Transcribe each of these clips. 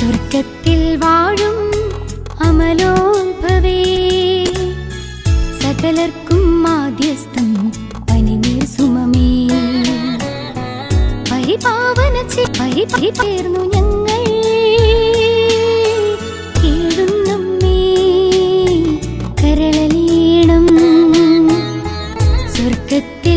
സ്വർഗത്തിൽ വാഴും അമലോത്ഭവേ. സകലർക്കും മാധ്യസ്ഥം പനിനീർ സുമമേ. പരിപാവന പരിപരിപേർന്നു ഞങ്ങൾ. കരളലീണം. സ്വർഗത്തിൽ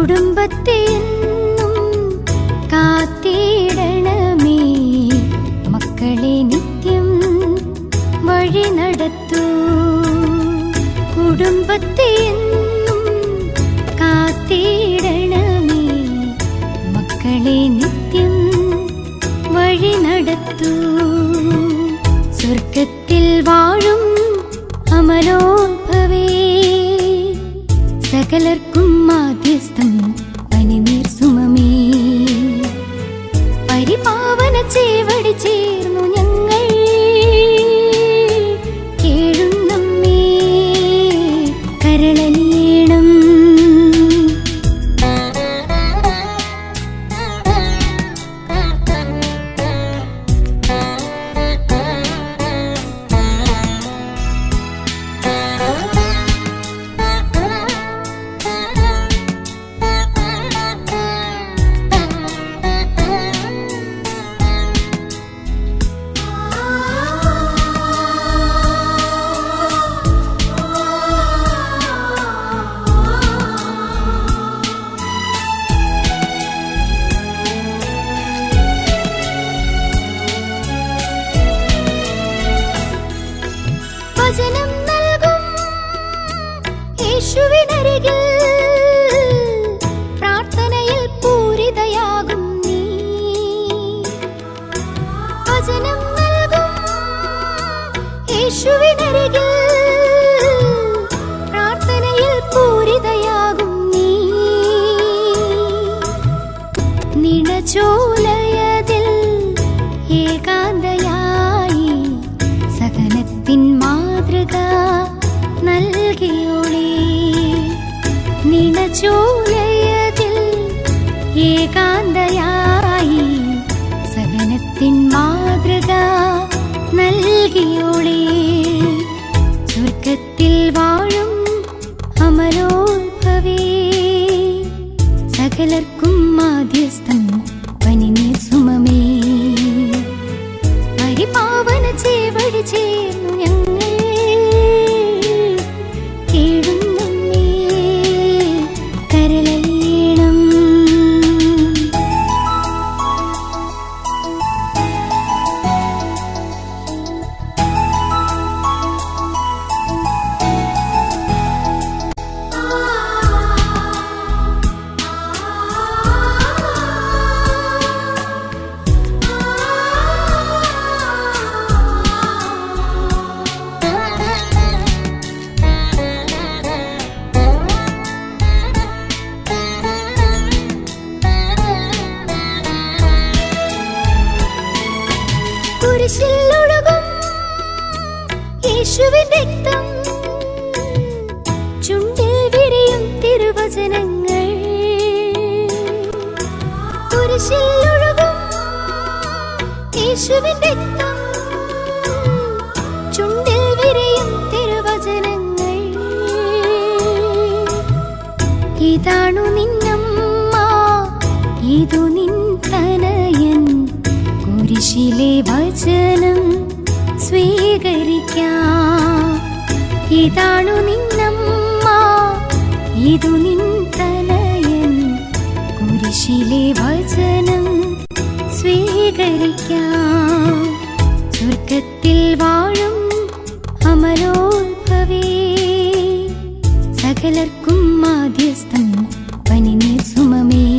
കുടുംബത്തെ എന്നും കാത്തിടണമേ. മക്കളെ നിത്യം വഴി നടത്തൂ. കുടുംബത്തെ കാത്തിടണമേ. മക്കളെ നിത്യം വഴി നടത്തൂ. സ്വർഗത്തിൽ വാഴും അമലോഭവേ സകലർക്കും മാധ്യസ്ഥം പരിപാവന ചേവടി ചേർന്നു ഞങ്ങൾ വചനം നൽകും. യേശുവിനരികിൽ പ്രാർത്ഥനയിൽ പൂരിതയാകും നീ. വചനം നൽകും. യേശുവിനരികിൽ പ്രാർത്ഥനയിൽ പൂരിതയാകും നീ. നിണചോലയതിൽ ഏകാന്തയായി സഹനത്തിൻ മാതൃക നൽകിയോളേ. സ്വർഗത്തിൽ വാഴും അമലോത്ഭവേ സകലർക്കും മാധ്യസ്ഥം യേശുവിൻ ചുണ്ടിൽ തിരുവചനങ്ങൾ. യേശുവിൻ ചുണ്ടിൽ തിരുവചനങ്ങൾ. ഇതാണു നിന്നമ്മ ഇതു നിൻ തന കുരിശിലെ വചനം സ്വീകരിക്കാം. ഇതാണു നിന്നമ്മ ഇതു നിൻ തലയൻ. കുരിശിലെ വചനം സ്വീകരിക്കാം. വാഴും അമലോത്ഭവേ സകലർക്കും മാധ്യസ്ഥം പനിനീർ സുമമേ.